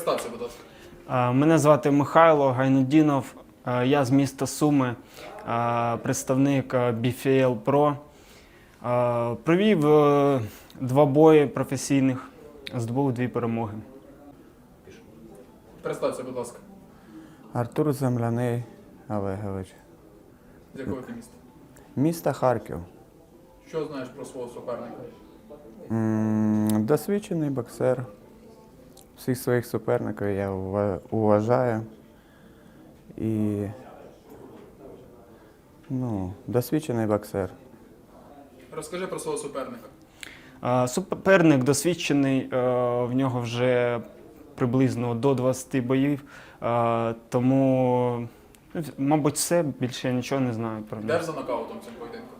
Представся, будь ласка. Мене звати Михайло Гайнудінов. Я з міста Суми, представник BFL Pro. Провів е, два бої професійних, здобув дві перемоги. Представся, будь ласка. Артур Земляний Олегович. З якого ти міста? Місто Харків. Що знаєш про свого суперника? Досвідчений боксер. Всіх своїх суперників я ува- уважаю. І ну, досвідчений боксер. Розкажи про свого суперника. Е, Суперник досвідчений, е, в нього вже приблизно до 20 боїв, е, тому, ну, мабуть, все, більше я нічого не знаю про нього. Йдеш за нокаутом цьому поєдинку?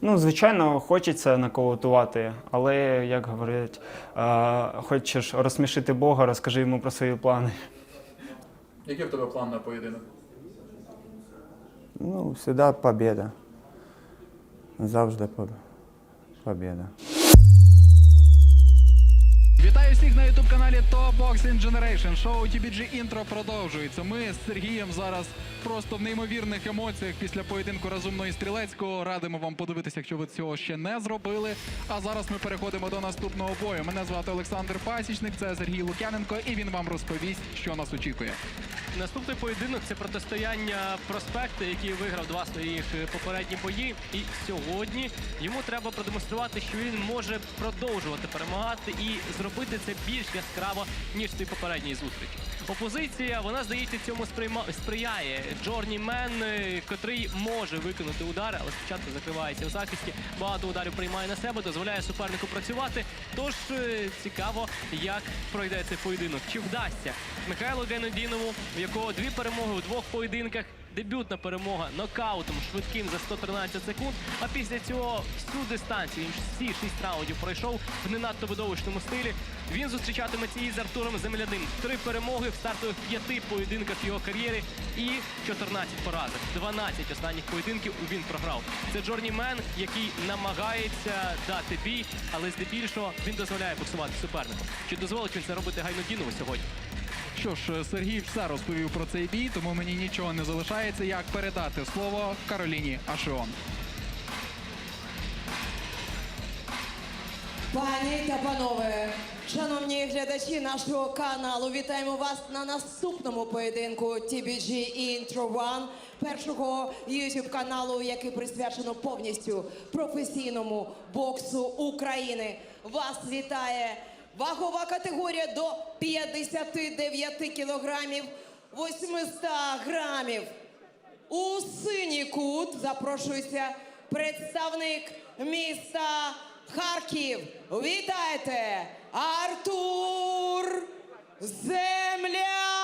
Ну, звичайно, хочеться наколотувати, але, як говорять, е, хочеш розсмішити Бога, розкажи йому про свої плани. Який в тебе план на поєдинок? Ну, завжди побіда. Завжди побіда. Каналі Top Boxing Generation. Шоу TBG інтро продовжується. Ми з Сергієм зараз просто в неймовірних емоціях після поєдинку розумного стрілецького. Радимо вам подивитися, якщо ви цього ще не зробили. А зараз ми переходимо до наступного бою. Мене звати Олександр Пасічник, це Сергій Лук'яненко, і він вам розповість, що нас очікує. Наступний поєдинок це протистояння проспекта, який виграв два своїх е, попередні бої. І сьогодні йому треба продемонструвати, що він може продовжувати перемагати і зробити це більш яскраво, ніж в цій попередній зустрічі. Опозиція, вона здається, цьому сприйма... сприяє. Джорні Мен, е, котрий може виконати удари, але спочатку закривається в захисті. Багато ударів приймає на себе, дозволяє супернику працювати. Тож е, цікаво, як пройде цей поєдинок. Чи вдасться Михайлу Геннадінову, в якого дві перемоги у двох поєдинках. Дебютна перемога нокаутом швидким за 113 секунд. А після цього всю дистанцію він всі шість раундів пройшов в не надто видовищному стилі. Він зустрічатиметься із Артуром Земляним. Три перемоги в стартових п'яти поєдинках його кар'єри і 14 поразок. 12 останніх поєдинків він програв. Це Джорні Мен, який намагається дати бій, але здебільшого він дозволяє боксувати супернику. Чи дозволить він це робити Гайнодінову сьогодні? Що ж, Сергій все розповів про цей бій, тому мені нічого не залишається, як передати слово Кароліні Ашион. Пані та панове, шановні глядачі нашого каналу, вітаємо вас на наступному поєдинку TBG Intro One, першого YouTube каналу, який присвячено повністю професійному боксу України. Вас вітає вагова категорія до 59 кілограмів 800 грамів. У синій кут запрошується представник міста Харків. Вітайте! Артур Земляний!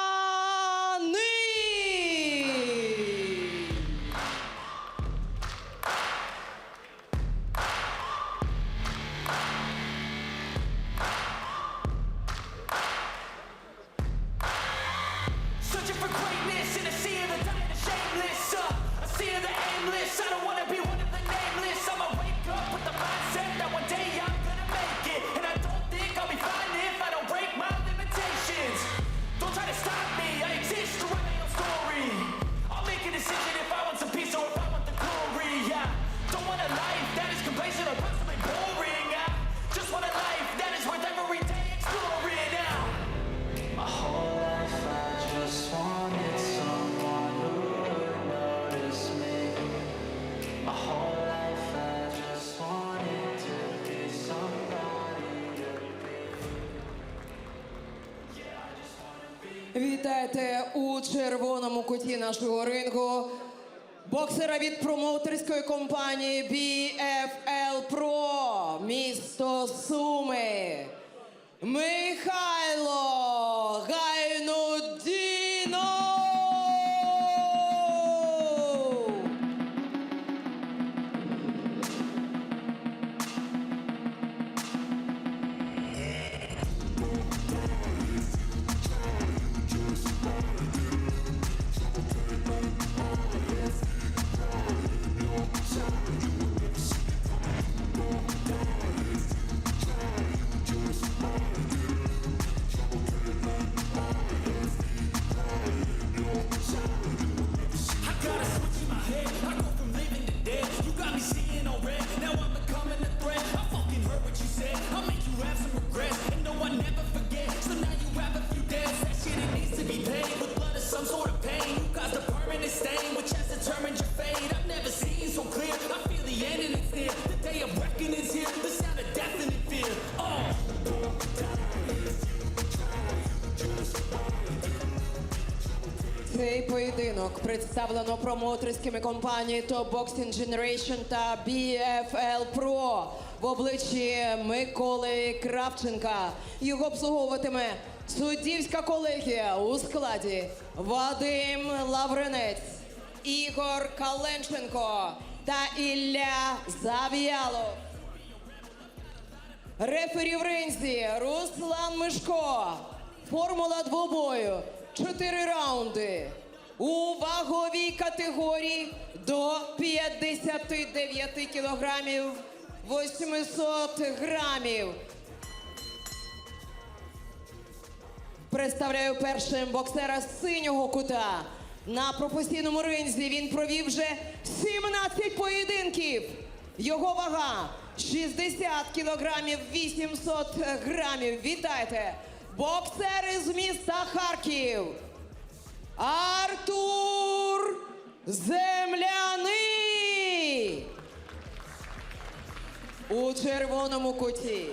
Куті нашого рингу. Боксера від промоутерської компанії BFL Pro місто Суми. Михайло представлено промоутерськими компаніями Top Boxing Generation та BFL Pro в обличчі Миколи Кравченка. Його обслуговуватиме суддівська колегія у складі Вадим Лавренець, Ігор Каленченко та Ілля Зав'ялов. Рефері в ринзі Руслан Мишко. Формула двобою. Чотири раунди. У ваговій категорії до 59 кілограмів 800 грамів. Представляю першим боксера з синього кута. На професійному ринзі він провів вже 17 поєдинків. Його вага 60 кілограмів 800 грамів. Вітайте! Боксер із міста Харків. Артур Земляний. У червоному куті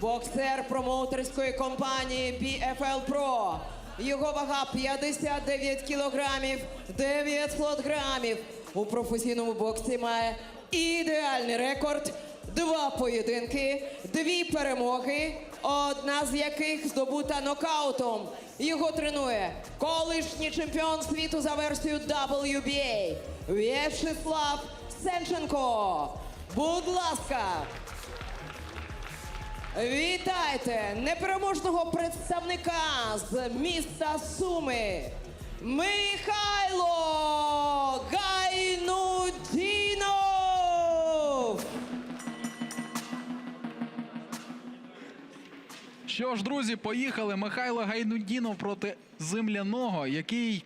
боксер промоутерської компанії BFL Pro. Його вага 59 кілограмів 900 грамів. У професійному боксі має ідеальний рекорд. Два поєдинки, дві перемоги, одна з яких здобута нокаутом. Його тренує колишній чемпіон світу за версією WBA В'ячеслав Сенченко. Будь ласка, Вітайте непереможного представника з міста Суми Михайло Гайнудінов! Що ж, друзі, поїхали. Михайло Гайнудінов проти земляного, який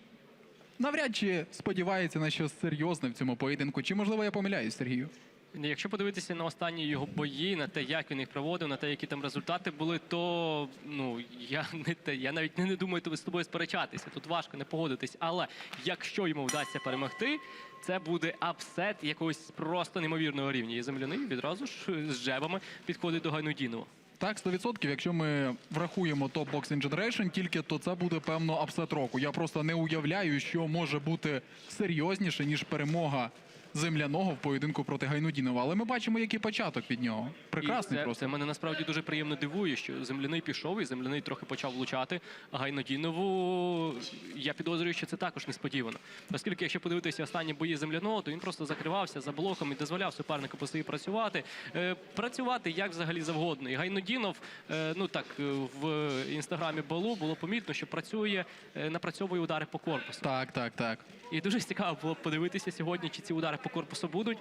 навряд чи сподівається на щось серйозне в цьому поєдинку. Чи можливо я помиляюсь, Сергію? Якщо подивитися на останні його бої, на те, як він їх проводив, на те, які там результати були, то ну я не те, я навіть не, думаю тобі з тобою сперечатися. Тут важко не погодитись. Але якщо йому вдасться перемогти, це буде апсет якогось просто неймовірного рівня. І земляний відразу ж з джебами підходить до Гайнудінова. Так, 100%, якщо ми врахуємо топ Boxing Generation, тільки то це буде певно апсет року. Я просто не уявляю, що може бути серйозніше ніж перемога земляного в поєдинку проти Гайнудінова. Але ми бачимо, який початок від нього. Прекрасний це, просто. Це мене насправді дуже приємно дивує, що земляний пішов і земляний трохи почав влучати. А Гайнодінову я підозрюю, що це також несподівано. Оскільки, якщо подивитися останні бої земляного, то він просто закривався за блоком і дозволяв супернику по собі працювати. Е, працювати як взагалі завгодно. І Гайнодінов, е, ну так, е, в інстаграмі Балу було помітно, що працює, е, напрацьовує удари по корпусу. Так, так, так. І дуже цікаво було подивитися сьогодні, чи ці удари по корпусу будуть,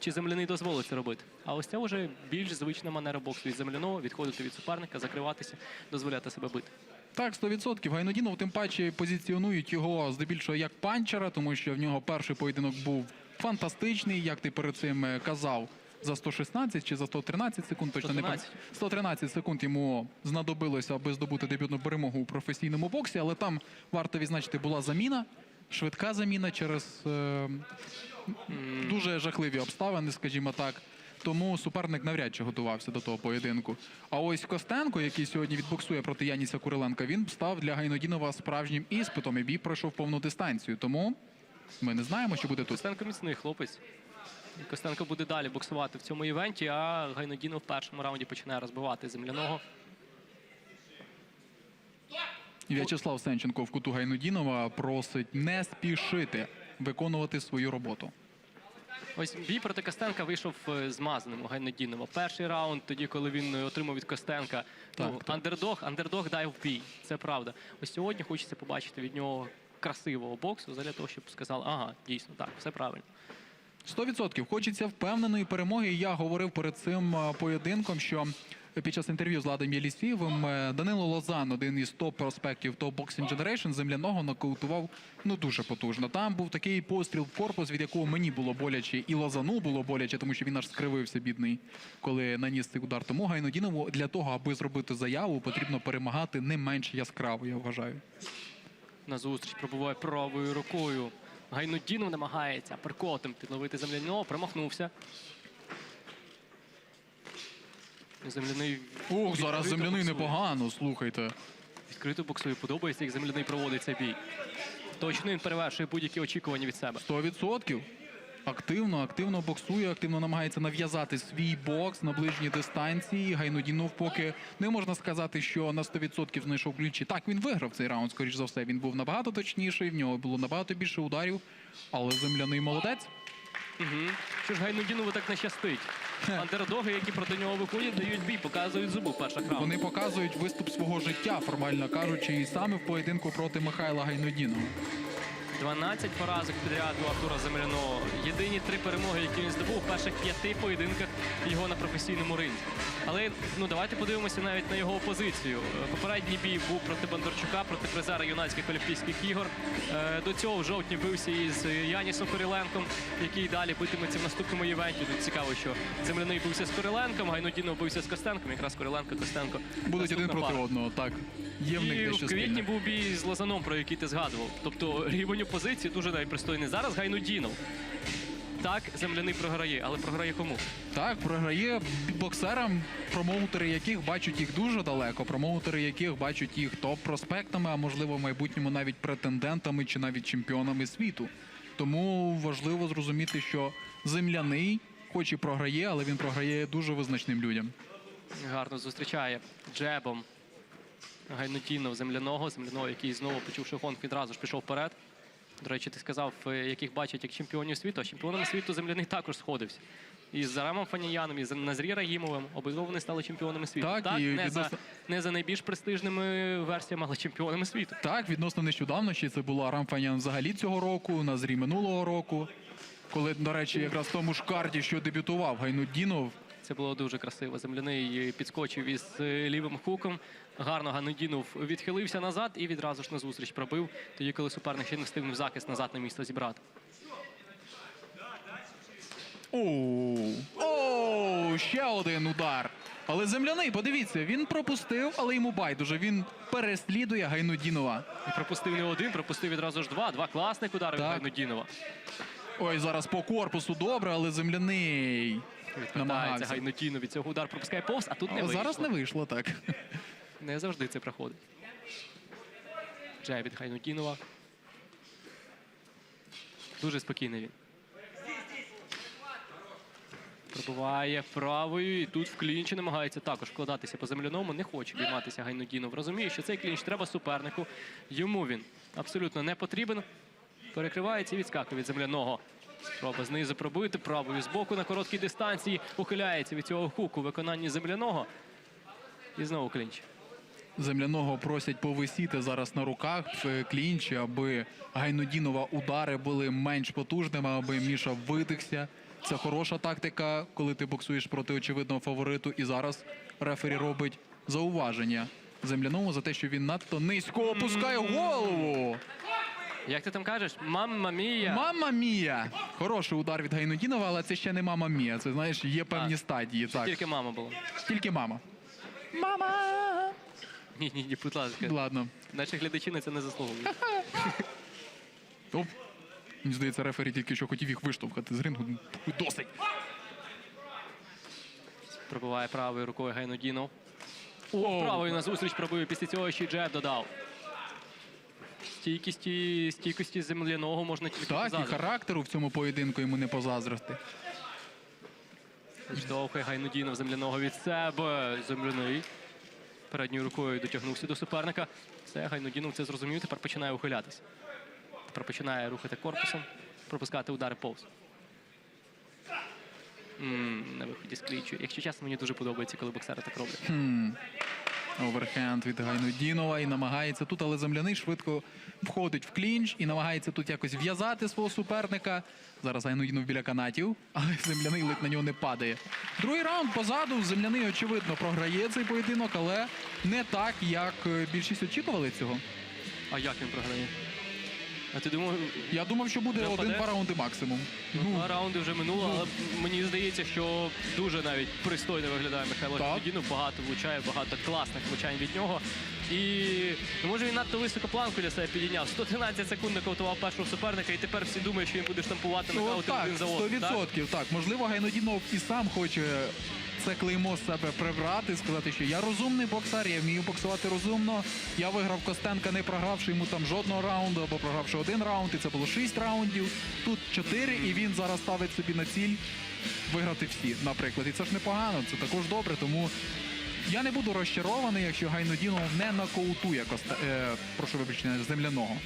чи земляний дозволить це робити. А ось це вже більш звична манера боксу від земляного, відходити від суперника, закриватися, дозволяти себе бити. Так, 100%. Гайнодінов тим паче позиціонують його здебільшого як панчера, тому що в нього перший поєдинок був фантастичний, як ти перед цим е, казав. За 116 чи за 113 секунд, точно не 113. пам'ятаю. 113 секунд йому знадобилося, аби здобути дебютну перемогу у професійному боксі, але там варто відзначити була заміна, швидка заміна через е, дуже жахливі обставини, скажімо так. Тому суперник навряд чи готувався до того поєдинку. А ось Костенко, який сьогодні відбоксує проти Яніса Куриленка, він став для Гайнодінова справжнім іспитом і бій пройшов повну дистанцію. Тому ми не знаємо, що буде тут. Костенко міцний хлопець. Костенко буде далі боксувати в цьому івенті, а Гайнодінов в першому раунді починає розбивати земляного. В'ячеслав Сенченко в куту Гайнодінова просить не спішити виконувати свою роботу. Ось бій проти Костенка вийшов е, змазаним у Гайнодінова. Перший раунд, тоді, коли він е, отримав від Костенка ну, Так, так. андердог, андердог дай в бій. Це правда. Ось сьогодні хочеться побачити від нього красивого боксу, для того, щоб сказали, ага, дійсно так, все правильно. 100% хочеться впевненої перемоги. Я говорив перед цим е, поєдинком, що під час інтерв'ю з Ладом Єлісєєвим е, Данило Лозан, один із топ-проспектів Top Boxing Generation, земляного нокаутував ну дуже потужно. Там був такий постріл в корпус, від якого мені було боляче, і Лозану було боляче, тому що він аж скривився, бідний, коли наніс цей удар. Тому Гайнодінову для того, аби зробити заяву, потрібно перемагати не менш яскраво, я вважаю. На зустріч пробуває правою рукою. Гайнудінов намагається перкотом підловити земляного, промахнувся. Земляний Ох, зараз земляний непогано, слухайте. Відкрито боксує. Подобається, як земляний проводить цей бій. Точно він перевершує будь-які очікування від себе. 100%. Активно, активно боксує, активно намагається нав'язати свій бокс на ближній дистанції. Гайнудінов поки не можна сказати, що на 100% знайшов ключі. Так, він виграв цей раунд, скоріш за все. Він був набагато точніший, в нього було набагато більше ударів, але земляний молодець. Угу. Що ж Гайнудінову так не щастить? Андердоги, які проти нього виходять, дають бій, показують зубу в перших. Вони показують виступ свого життя, формально кажучи, і саме в поєдинку проти Михайла Гайнудінова. 12 поразок підряд у Артура Земляного. Єдині три перемоги, які він здобув у перших п'яти поєдинках його на професійному ринзі. Але ну давайте подивимося навіть на його опозицію. Попередній бій був проти Бондарчука, проти призера юнацьких олімпійських ігор. Е, До цього в жовтні бився із Янісом Кириленком, який далі битиметься в наступному івенті. Тут цікаво, що земляний бився з Кириленком, Гайнудінов бився з Костенком. Якраз Кириленко, Костенко. Будуть один проти пара. одного, так. Є в них І дещо в квітні спільне. був бій з Лозаном, про який ти згадував. Тобто рівень опозиції дуже навіть пристойний. Зараз Гайнудінов. Так, земляний програє, але програє кому? Так, програє боксерам, промоутери яких бачать їх дуже далеко, промоутери яких бачать їх топ-проспектами, а можливо в майбутньому навіть претендентами чи навіть чемпіонами світу. Тому важливо зрозуміти, що земляний, хоч і програє, але він програє дуже визначним людям. Гарно зустрічає джебом Гайнутінов земляного, земляного, який знову почувши гонку, відразу ж пішов вперед. До речі, ти сказав, е, яких бачать як чемпіонів світу, а чемпіонами світу земляний також сходився. І з Зарамом Фаніяном, і з Назрі Рагімовим обидва вони стали чемпіонами світу. Так, і не, за, не за найбільш престижними версіями, але чемпіонами світу. Так, відносно нещодавно ще це була Рамфанян взагалі цього року, Назрі минулого року. Коли, до речі, якраз в тому ж карті, що дебютував Гайнудінов, Це було дуже красиво. Земляний підскочив із е, лівим хуком. Гарно Ганудінов відхилився назад і відразу ж на зустріч пробив, тоді коли суперник ще не встигнув захист назад на місце зібрати. Оу, ще один удар. Але земляний, подивіться, він пропустив, але йому байдуже. Він переслідує Гайнудінова. І пропустив не один, пропустив відразу ж два. Два класних удари від. Гайнудінова. Ой, зараз по корпусу добре, але земляний Намагається намагався. Гайнудінов від цього удар пропускає повз, а тут не Але вийшло. зараз не вийшло так. Не завжди це проходить. Джей від Гайнудінова. Дуже спокійний він. Пробиває правою і тут в клінчі намагається також вкладатися по земляному. Не хоче обійматися Гайнудінов. Розуміє, що цей клінч треба супернику. Йому він абсолютно не потрібен. Перекривається і відскакує від земляного. Спроба знизу пробити правою з боку на короткій дистанції. Ухиляється від цього хуку в виконанні земляного. І знову клінч. Земляного просять повисіти зараз на руках в клінчі, аби Гайнудінова удари були менш потужними, аби Міша видихся. Це хороша тактика, коли ти боксуєш проти очевидного фавориту. І зараз рефері робить зауваження земляному за те, що він надто низько опускає голову. Як ти там кажеш? Мамма мія. Мама мія! Хороший удар від Гайнудінова, але це ще не мама мія. Це знаєш, є певні А, стадії. Так, Тільки мама була. тільки мама. Мама! Ні, ні, ні, будь ласка. Ладно. Наші глядачі на це не заслуговують. Оп. Мені здається, рефері тільки що хотів їх виштовхати з рингу. Досить. Пробиває правою рукою Гайнудінов. Оу. Правою на зустріч пробив. Після цього ще й джеб додав. Стійкості, стійкості земляного можна тільки Так, і позаздрити. характеру в цьому поєдинку йому не позаздрости. Штовхає Гайнудінов земляного від себе. Земляний. Передньою рукою дотягнувся до суперника. Все, Гайнудінов це зрозумів, тепер починає ухилятися. Тепер починає рухати корпусом, пропускати удари повз. м на виході з клічу. Якщо чесно, мені дуже подобається, коли боксери так роблять. Оверхенд від Гайнудінова і намагається тут, але земляний швидко входить в клінч і намагається тут якось в'язати свого суперника. Зараз Гайнудінов біля канатів, але земляний ледь на нього не падає. Другий раунд позаду. Земляний, очевидно, програє цей поєдинок, але не так, як більшість очікували цього. А як він програє? А ти думав, Я думав, що буде Не один-два раунди максимум. Ну, два раунди вже минуло, але мені здається, що дуже навіть пристойно виглядає Михайло Так. Гайнудінов. Багато влучає, багато класних влучань від нього. І ну, може він надто високу планку для себе підійняв. 113 секунд нокаутував першого суперника, і тепер всі думають, що він буде штампувати Ну, нокаути так, один за одним. 100%. Так? можливо, Гайнодінов і сам хоче це клеймо з себе прибрати, сказати, що я розумний боксер, я вмію боксувати розумно. Я виграв Костенка, не програвши йому там жодного раунду або програвши один раунд, і це було шість раундів. Тут чотири, і він зараз ставить собі на ціль виграти всі, наприклад. І це ж непогано, це також добре, тому. Я не буду розчарований, якщо Гайнодінов не нокаутує Коста... е, прошу вибачення, земляного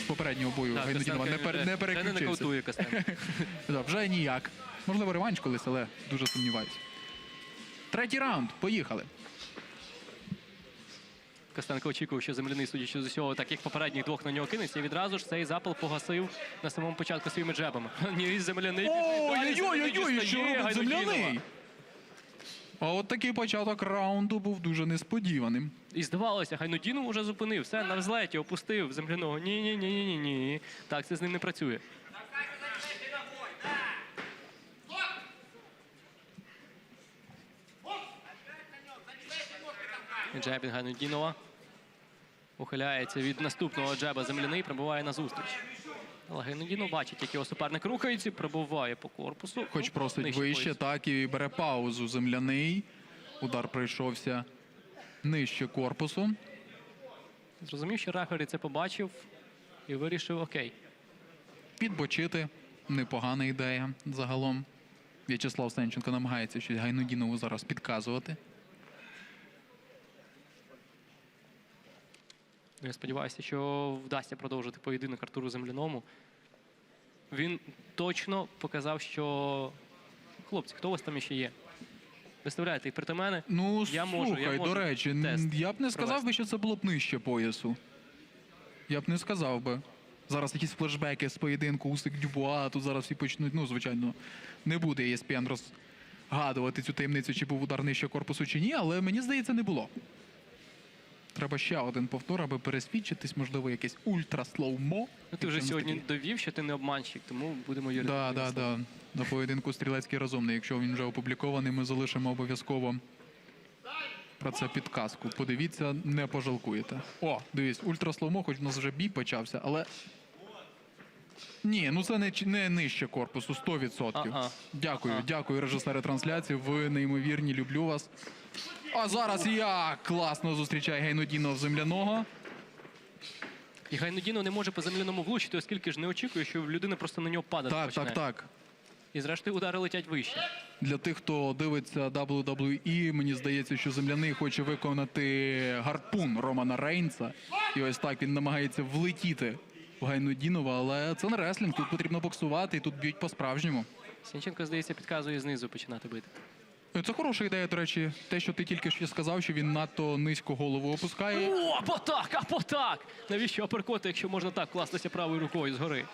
з попереднього бою. Так, Гайнодінова не, Костенко пер... вже- не вже не переключився. нокаутує Костенко. Да, вже ніяк. Можливо, реванш колись, але дуже сумніваюся. Третій раунд. Поїхали. Костенко очікував, що земляний, судячи з усього, так як попередніх двох на нього кинеться, і відразу ж цей запал погасив на самому початку своїми джебами. Ні, земляний. Ой-ой-ой, що робить земляний? А от такий початок раунду був дуже несподіваним. І здавалося, Гайнудінов уже зупинив, все на взлеті, опустив земляного. Ні, ні, ні, ні, ні, ні. Так, це з ним не працює. Джебін Гайнудінова. Ухиляється від наступного джеба земляний, пробуває на зустріч. Але Гайнудінов бачить, як його суперник рухається, пробуває по корпусу. Хоч Ну, просить вище, поясу. так і бере паузу земляний. Удар прийшовся нижче корпусу. Зрозумів, що рефері це побачив і вирішив окей. Підбочити непогана ідея загалом. В'ячеслав Сенченко намагається щось Гайнудінову зараз підказувати. Я сподіваюся, що вдасться продовжити поєдинок Артуру Земляному. Він точно показав, що хлопці, хто у вас там ще є? Виставляйте їх проти мене. Ну, Я можу, слухай, я можу до речі, тест я б не сказав провести. би, що це було б нижче поясу. Я б не сказав би. Зараз якісь флешбеки з поєдинку Усик Дюбуа, тут зараз всі почнуть. Ну, звичайно, не буде E ESPN розгадувати цю таємницю, чи був удар нижче корпусу, чи ні, але мені здається, не було. Треба ще один повтор, аби пересвідчитись, можливо, якесь ультра слоумо. Ну, ти вже сьогодні довів, що ти не обманщик, тому будемо. Так, твоїм так, так. На поєдинку стрілецький розумний. Якщо він вже опублікований, ми залишимо обов'язково про це підказку. Подивіться, не пожалкуєте. О, дивись, ультрасломо, хоч у нас вже бій почався, але. Ні, ну це не, не нижче корпусу, 100%. Ага. Дякую, Ага. дякую, режисери трансляції. Ви неймовірні, люблю вас. А зараз я класно зустрічаю Гейнодінов земляного. І Гайнудінов не може по земляному влучити, оскільки ж не очікує, що людина просто на нього падати Так, так, так. І зрештою удари летять вище. Для тих, хто дивиться WWE, мені здається, що земляний хоче виконати гарпун Романа Рейнса. І ось так він намагається влетіти в Гайнудінова, але це не реслінг, тут потрібно боксувати, і тут б'ють по-справжньому. Сінченко, здається, підказує знизу починати бити. Е, Це хороша ідея, до речі. Те, що ти тільки що сказав, що він надто низько голову опускає. О, або так, або так! Навіщо аперкоти, якщо можна так кластися правою рукою згори?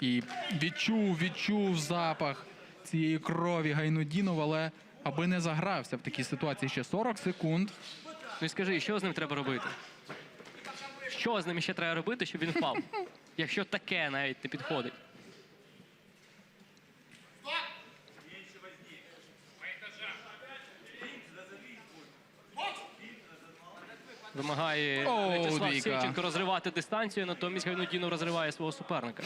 І відчув, відчув запах цієї крові Гайнудінов, але аби не загрався в такій ситуації ще 40 секунд. Ну і скажи, що з ним треба робити? Що з ним ще треба робити, щоб він впав? Якщо таке навіть не підходить. Вимагає О, В'ячеслав двійка. Розривати дистанцію, натомість Гайнудінов розриває свого суперника.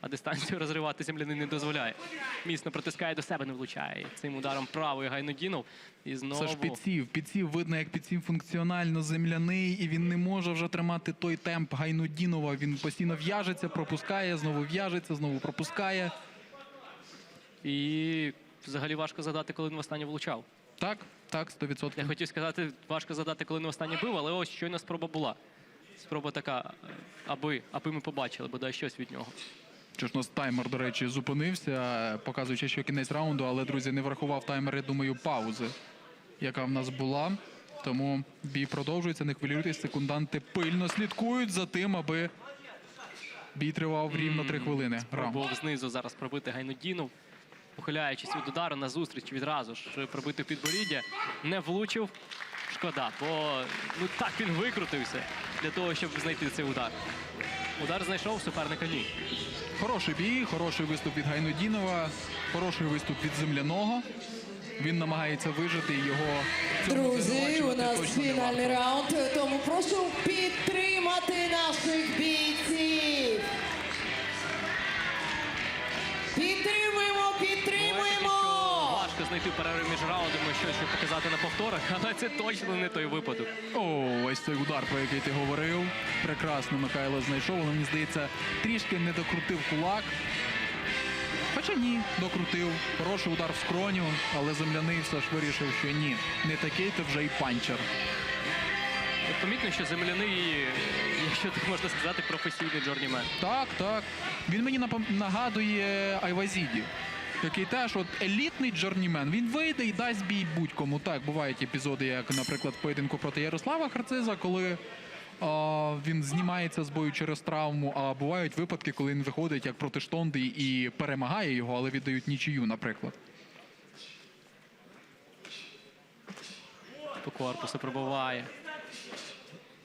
А дистанцію розривати землянин не дозволяє. Міцно протискає до себе, не влучає. Цим ударом правою Гайнудінов. І знову Це ж підсів. Підсів видно, як підсів функціонально земляний, і він не може вже тримати той темп Гайнудінова. Він постійно в'яжеться, пропускає, знову в'яжеться, знову пропускає. І взагалі важко задати, коли він востаннє влучав. Так, так, 100%. Я хотів сказати, важко задати, коли він востаннє бив, але ось щойно спроба була. Спроба така, е, аби, аби ми побачили, бодай щось від нього. Що ж нас таймер, до речі, зупинився, показуючи, що кінець раунду, але, друзі, не врахував таймер, я думаю, паузи, яка в нас була. Тому бій продовжується, не хвилюйтесь, секунданти пильно слідкують за тим, аби бій тривав рівно 3 хвилини. Пробував знизу зараз пробити Гайнудінов, ухиляючись від удару на зустріч відразу ж пробити підборіддя. Не влучив. Шкода, бо ну так він викрутився для того, щоб знайти цей удар. Удар знайшов суперника ні. Хороший бій, хороший виступ від Гайнудінова, хороший виступ від земляного. Він намагається вижити його. Друзі, у нас фінальний раунд, тому прошу підтримати наших бійців. Знайти перерив між раундами, щось щоб показати на повторах, але це точно не той випадок. О, ось цей удар, про який ти говорив. Прекрасно Михайло знайшов, але мені здається, трішки не докрутив кулак. Хоча ні, докрутив. Хороший удар в скроню, але земляний все ж вирішив, що ні, не такий то вже й панчер. От помітно, що земляний, якщо так можна сказати, професійний джорнімен. Так, так. Він мені нагадує Айвазіді, який теж от елітний джорнімен. Він вийде і дасть бій будь-кому. Так, бувають епізоди, як, наприклад, в поєдинку проти Ярослава Харциза, коли а, він знімається з бою через травму. А бувають випадки, коли він виходить як проти штонди і перемагає його, але віддають нічию, наприклад. По корпусу пробиває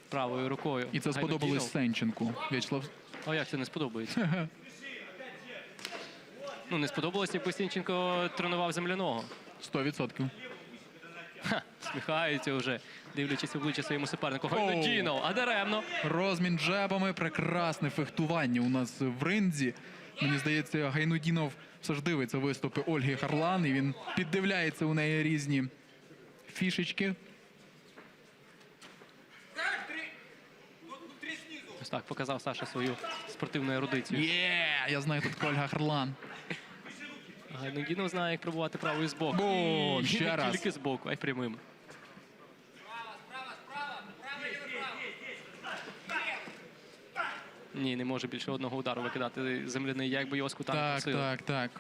правою рукою. І це сподобалось Сенченку. В'ячеслав А як це не сподобається? ну, не сподобалось, якби Сінченко тренував земляного. 100%. Ха, сміхаються вже, дивлячись в обличчя своєму супернику. Гайнудінов, а даремно. Розмін джебами, прекрасне фехтування у нас в ринзі. Мені здається, Гайнудінов все ж дивиться виступи Ольги Харлан, і він піддивляється у неї різні фішечки. Ось так показав Саша свою спортивну ерудицію. Є, я знаю тут Ольга Харлан. Гайнудінов знає, як пробувати правою з боку. Бум! І ще не раз. тільки з боку, а й прямим. Ні, не може більше одного удару викидати земляний, як би його з кута не Так, просили. так, так.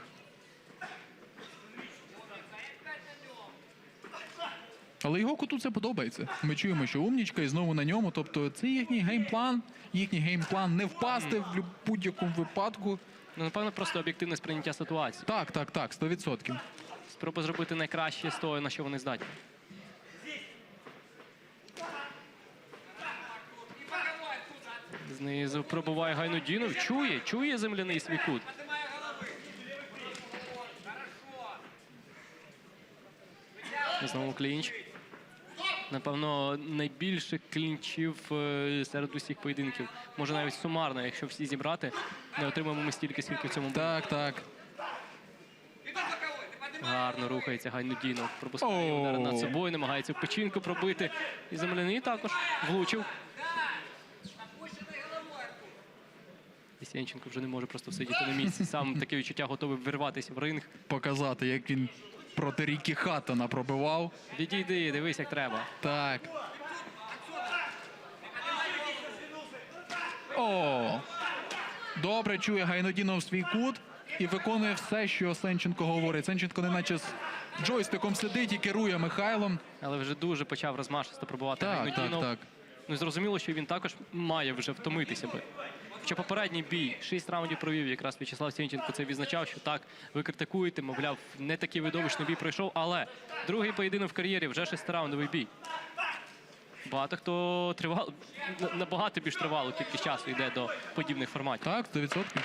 Але його коту це подобається. Ми чуємо, що умнічка і знову на ньому. Тобто це їхній геймплан. Їхній геймплан не впасти в будь-якому випадку. Ну, напевно, просто об'єктивне сприйняття ситуації. Так, так, так, 100%. Спроба зробити найкраще з того, на що вони здатні. Знизу пробуває Гайнудінов. Чує, чує земляний свій кут. Знову клінч. Напевно, найбільше клінчів е, серед усіх поєдинків. Може навіть сумарно, якщо всі зібрати, не отримаємо ми стільки, скільки в цьому. Так, так. Гарно рухається Гайнудінов. Пропускає удар над собою, намагається в печінку пробити. І земляний також влучив. І Сенченко вже не може просто сидіти на місці. Сам таке відчуття готовий вирватися в ринг. Показати, як він проти Рікі Хаттона пробивав. Відійди, дивись, як треба. Так. О! Добре чує Гайнодінов свій кут і виконує все, що Сенченко говорить. Сенченко неначе з джойстиком сидить і керує Михайлом. Але вже дуже почав розмашисто пробувати Так, так, Гайнудінов. так. Ну і зрозуміло, що він також має вже втомитися би. Хоча попередній бій шість раундів провів, якраз В'ячеслав Сінченко це відзначав, що так, ви критикуєте, мовляв, не такий видовищний бій пройшов, але другий поєдинок в кар'єрі вже шестираундовий бій. Багато хто тривал на- набагато більш тривалу кількість часу йде до подібних форматів. Так, 100%.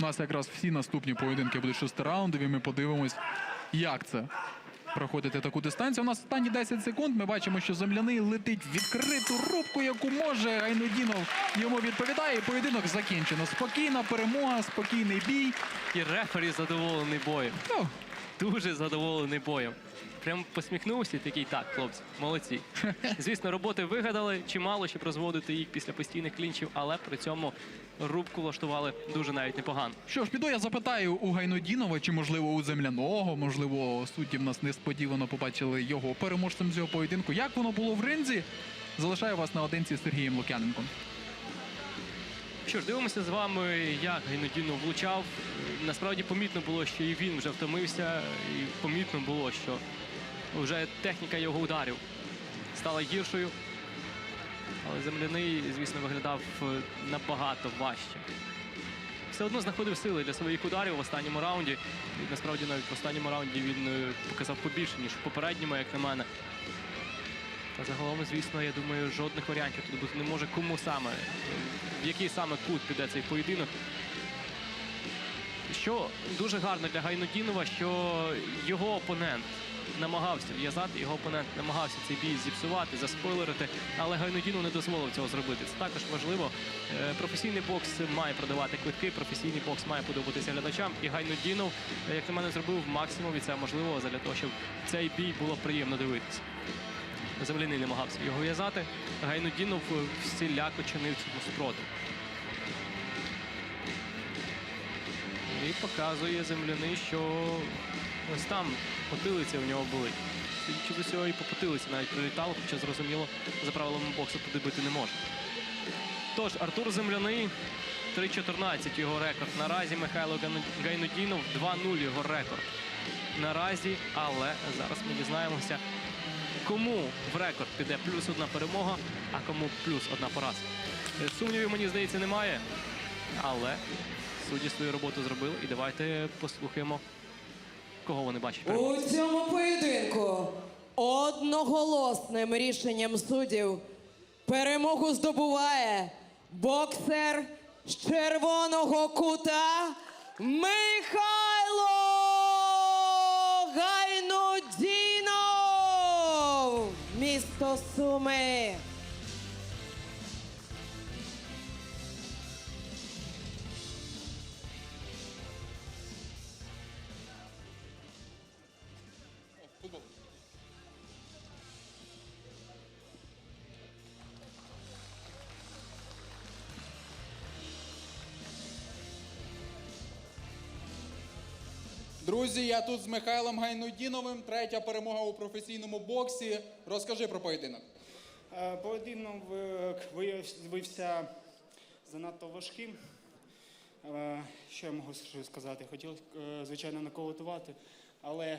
У нас якраз всі наступні поєдинки будуть шестираундові. Ми подивимось, як це проходити таку дистанцію. У нас останні 10 секунд. Ми бачимо, що земляний летить в відкриту рубку, яку може. Гайнудінов йому відповідає. І поєдинок закінчено. Спокійна перемога, спокійний бій. І рефері задоволений боєм. Ну, Дуже задоволений боєм. Прям посміхнувся і такий, так, хлопці, молодці. Звісно, роботи вигадали чимало, щоб розводити їх після постійних клінчів, але при цьому рубку влаштували дуже навіть непогано. що ж, піду я запитаю у Гайнодінова, чи можливо у земляного, можливо, судді в нас несподівано побачили його переможцем цього поєдинку. Як воно було в ринзі? Залишаю вас наодинці з Сергієм Лук'яненком. Що ж, дивимося з вами, як Гайнудінов влучав. Насправді помітно було, що і він вже втомився, і помітно було, що вже техніка його ударів стала гіршою. Але земляний, звісно, виглядав е, набагато важче. Все одно знаходив сили для своїх ударів в останньому раунді. І насправді навіть в останньому раунді він е, показав побільше, ніж в попередньому, як на мене. Та загалом, звісно, я думаю, жодних варіантів тут бути не може. Кому саме, в який саме кут піде цей поєдинок. Що дуже гарно для Гайнудінова, що його опонент намагався в'язати, його опонент намагався цей бій зіпсувати, заспойлерити, але Гайнудіну не дозволив цього зробити. Це також важливо. Е, Професійний бокс має продавати квитки, професійний бокс має подобатися глядачам. І Гайнудінов, е, як на мене, зробив максимум від цього можливого для того, щоб цей бій було приємно дивитися. Земляний намагався його в'язати. Гайнудінов всіляко чинив цьому спротив. І показує земляний, що ось там потилиця в нього були. Судячи з усього, і по навіть прилітало, хоча зрозуміло, за правилами боксу туди бити не можна. Тож, Артур Земляний 3.14 його рекорд. Наразі Михайло Гайнудінов 2-0 його рекорд. Наразі, але зараз ми дізнаємося, кому в рекорд піде плюс одна перемога, а кому плюс одна поразка. Е, Сумнівів, мені здається, немає. Але судді свою роботу зробили. І давайте послухаємо, кого вони бачать. У цьому поєдинку одноголосним рішенням суддів перемогу здобуває боксер з червоного кута Михайло Гайнудінов! Місто Суми. Друзі, я тут з Михайлом Гайнудіновим. Третя перемога у професійному боксі. Розкажи про поєдинок. Е, Поєдинок виявився занадто важким. Е, Що я можу сказати? Хотів, е, звичайно, нокаутувати, але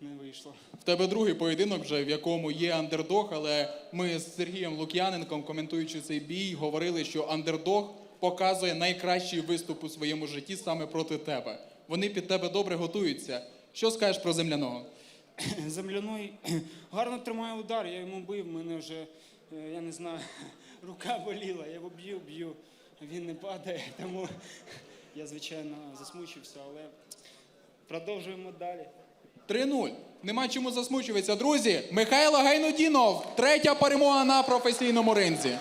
не вийшло. В тебе другий поєдинок, вже в якому є андердог, але ми з Сергієм Лук'яненком, коментуючи цей бій, говорили, що андердог показує найкращий виступ у своєму житті саме проти тебе. Вони під тебе добре готуються. Що скажеш про земляного? Земляной гарно тримає удар, я йому бив, мене вже, е, я не знаю, рука боліла, я його б'ю, б'ю, він не падає, тому я, звичайно, засмучився, але продовжуємо далі. 3-0. Нема чому засмучуватися. Друзі, Михайло Гайнудінов. Третя перемога на професійному ринзі.